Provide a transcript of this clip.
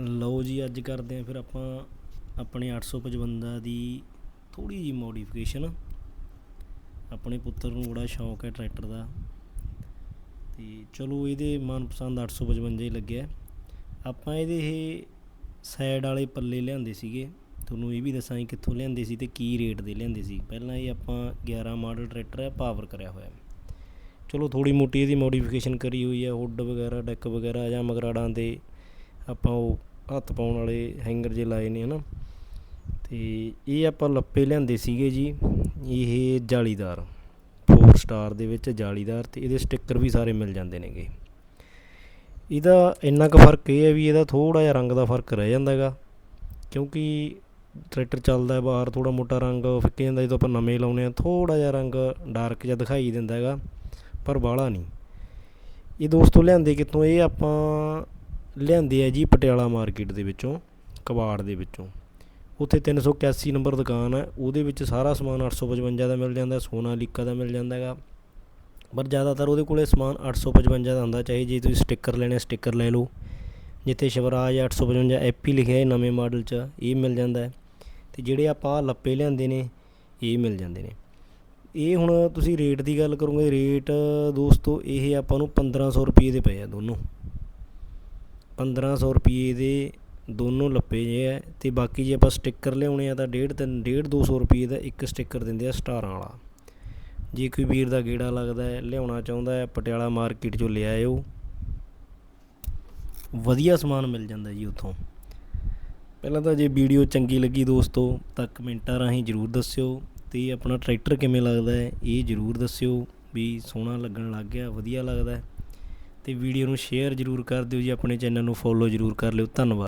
ਲਓ ਜੀ, ਅੱਜ ਕਰਦੇ ਆ ਫਿਰ ਆਪਾਂ ਆਪਣੇ 855 ਦੀ ਥੋੜੀ ਜੀ ਮੋਡੀਫਿਕੇਸ਼ਨ ਆਪਣੇ ਪੁੱਤਰ ਨੂੰ ਬੜਾ ਸ਼ੌਂਕ ਹੈ ਟਰੈਕਟਰ ਦਾ। ਤੇ ਚਲੋ ਇਹਦੇ ਮਨਪਸੰਦ 855 ਹੀ ਲੱਗਿਆ। ਆਪਾਂ ਇਹਦੇ ਇਹ ਸਾਈਡ ਵਾਲੇ ਪੱਲੇ ਲਿਆਂਦੇ ਸੀਗੇ। ਤੁਹਾਨੂੰ ਇਹ ਵੀ ਦੱਸਾਂ ਜੀ ਕਿੱਥੋਂ ਲਿਆਂਦੇ ਸੀ ਤੇ ਕੀ ਰੇਟ ਦੇ ਲਿਆਂਦੇ ਸੀ। ਪਹਿਲਾਂ ਇਹ ਆਪਾਂ 11 ਮਾਡਲ ਟਰੈਕਟਰ ਹੈ ਪਾਵਰ ਕਰਿਆ ਹੋਇਆ। ਚਲੋ ਥੋੜੀ ਮੋਟੀ ਇਹਦੀ ਮੋਡੀਫਿਕੇਸ਼ਨ ਕਰੀ ਹੋਈ ਹੈ ਹੁੱਡ ਵਗੈਰਾ ਡੈਕ ਵਗੈਰਾ ਜਾਂ ਮਗਰਾੜਾਂ ਦੇ ਆਪਾਂ ਉਹ ਹੱਥ ਪਾਉਣ ਵਾਲੇ ਹੈਂਗਰ ਜੇ ਲਾਏ ਨੇ ਹਨਾ। ਤੇ ਇਹ ਆਪਾਂ ਲੱਪੇ ਲਿਆਂਦੇ ਸੀਗੇ ਜੀ, ਇਹ ਜਾਲੀਦਾਰ 4 ਸਟਾਰ ਦੇ ਵਿੱਚ ਜਾਲੀਦਾਰ ਤੇ ਇਹਦੇ ਸਟicker ਵੀ ਸਾਰੇ ਮਿਲ ਜਾਂਦੇ ਨੇਗੇ। ਇਹਦਾ ਇੰਨਾ ਕੁ ਫ਼ਰਕ ਇਹ ਹੈ ਵੀ ਇਹਦਾ ਥੋੜਾ ਜਿਹਾ ਰੰਗ ਦਾ ਫ਼ਰਕ ਰਹਿ ਜਾਂਦਾ ਹੈਗਾ, ਕਿਉਂਕਿ ਟਰੈਕਟਰ ਚੱਲਦਾ ਬਾਹਰ ਥੋੜਾ ਮੋਟਾ ਰੰਗ ਫਿੱਕੇ ਜਾਂਦਾ, ਜਦੋਂ ਆਪਾਂ ਨਵੇਂ ਲਾਉਨੇ ਆ ਥੋੜਾ ਜਿਹਾ ਰੰਗ ਡਾਰਕ ਜਿਹਾ ਦਿਖਾਈ ਦਿੰਦਾ ਹੈਗਾ, ਪਰ ਬਾਹਲਾ ਨਹੀਂ। ਇਹ ਦੋਸਤੋ ਲਿਆਂਦੇ ਕਿਤੋਂ ਇਹ ਆਪਾਂ ਲਿਆਂਦੇ ਆ ਜੀ ਪਟਿਆਲਾ ਮਾਰਕੀਟ ਦੇ ਵਿੱਚੋਂ, ਕਬਾੜ ਦੇ ਵਿੱਚੋਂ। ਉੱਥੇ 381 ਨੰਬਰ ਦੁਕਾਨ ਹੈ। ਉਹਦੇ ਵਿੱਚ ਸਾਰਾ ਸਮਾਨ 855 ਦਾ ਮਿਲ ਜਾਂਦਾ, ਸੋਨਾ ਸੋਨਾਲੀਕਾ ਦਾ ਮਿਲ ਜਾਂਦਾ ਹੈਗਾ। ਪਰ ਜ਼ਿਆਦਾਤਰ ਉਹਦੇ ਕੋਲੇ ਸਮਾਨ 855 ਦਾ ਹੁੰਦਾ, ਚਾਹੇ ਜੇ ਤੁਸੀਂ ਸਟicker ਲੈਣੇ ਸਟicker ਲੈ ਲਓ। ਜਿੱਥੇ ਸ਼ਿਵਰਾਜ 855 ਐਪੀ ਲਿਖਿਆ ਹੈ ਨਵੇਂ ਮਾਡਲ 'ਚ, ਇਹ ਮਿਲ ਜਾਂਦਾ ਹੈ। ਤੇ ਜਿਹੜੇ ਆਪਾਂ ਲੱਪੇ ਲਿਆਂਦੇ ਨੇ, ਇਹ ਮਿਲ ਜਾਂਦੇ ਨੇ। ਇਹ ਹੁਣ ਤੁਸੀਂ ਰੇਟ ਦੀ ਗੱਲ ਕਰੋਗੇ, ਰੇਟ ਦੋਸਤੋ, ਇਹ ਆਪਾਂ ਨੂੰ 1500 ਰੁਪਏ ਦੇ ਪਏ ਆ ਦੋਨੋਂ। ਪੰਦਰ੍ਹਾਂ ਸੌ ਰੁਪਈਏ ਦੇ ਦੋਨੋਂ ਲੱਪੇ ਜੇ ਹੈ ਅਤੇ ਬਾਕੀ ਜੇ ਆਪਾਂ ਸਟਿੱਕਰ ਲਿਆਉਣੇ ਆ ਤਾਂ ਡੇਢ ਤਿੰਨ, ਡੇਢ ਦੋ ਸੌ ਰੁਪਈਏ ਦਾ ਇੱਕ ਸਟਿੱਕਰ ਦਿੰਦੇ ਆ ਸਟਾਰਾਂ ਵਾਲਾ। ਜੇ ਕੋਈ ਵੀਰ ਦਾ ਗੇੜਾ ਲੱਗਦਾ ਹੈ, ਲਿਆਉਣਾ ਚਾਹੁੰਦਾ ਹੈ, ਪਟਿਆਲਾ ਮਾਰਕੀਟ ਚੋਂ ਲੈ ਆਇਓ। ਵਧੀਆ ਸਮਾਨ ਮਿਲ ਜਾਂਦਾ ਜੀ ਉੱਥੋਂ। ਪਹਿਲਾਂ ਤਾਂ ਜੇ ਵੀਡੀਓ ਚੰਗੀ ਲੱਗੀ ਦੋਸਤੋ, ਤਾਂ ਕਮੈਂਟਾਂ ਰਾਹੀਂ ਜਰੂਰ ਦੱਸਿਓ ਤੇ ਆਪਣਾ ਟਰੈਕਟਰ ਕਿਵੇਂ ਲੱਗਦਾ ਹੈ, ਇਹ ਜਰੂਰ ਦੱਸਿਓ ਵੀ ਸੋਹਣਾ ਲੱਗਣ ਲੱਗ ਗਿਆ, ਵਧੀਆ ਲੱਗਦਾ ਅਤੇ ਵੀਡੀਓ ਨੂੰ ਸ਼ੇਅਰ ਜਰੂਰ ਕਰ ਦਿਓ ਜੀ, ਆਪਣੇ ਚੈਨਲ ਨੂੰ ਫੋਲੋ ਜਰੂਰ ਕਰ ਲਿਓ। ਧੰਨਵਾਦ।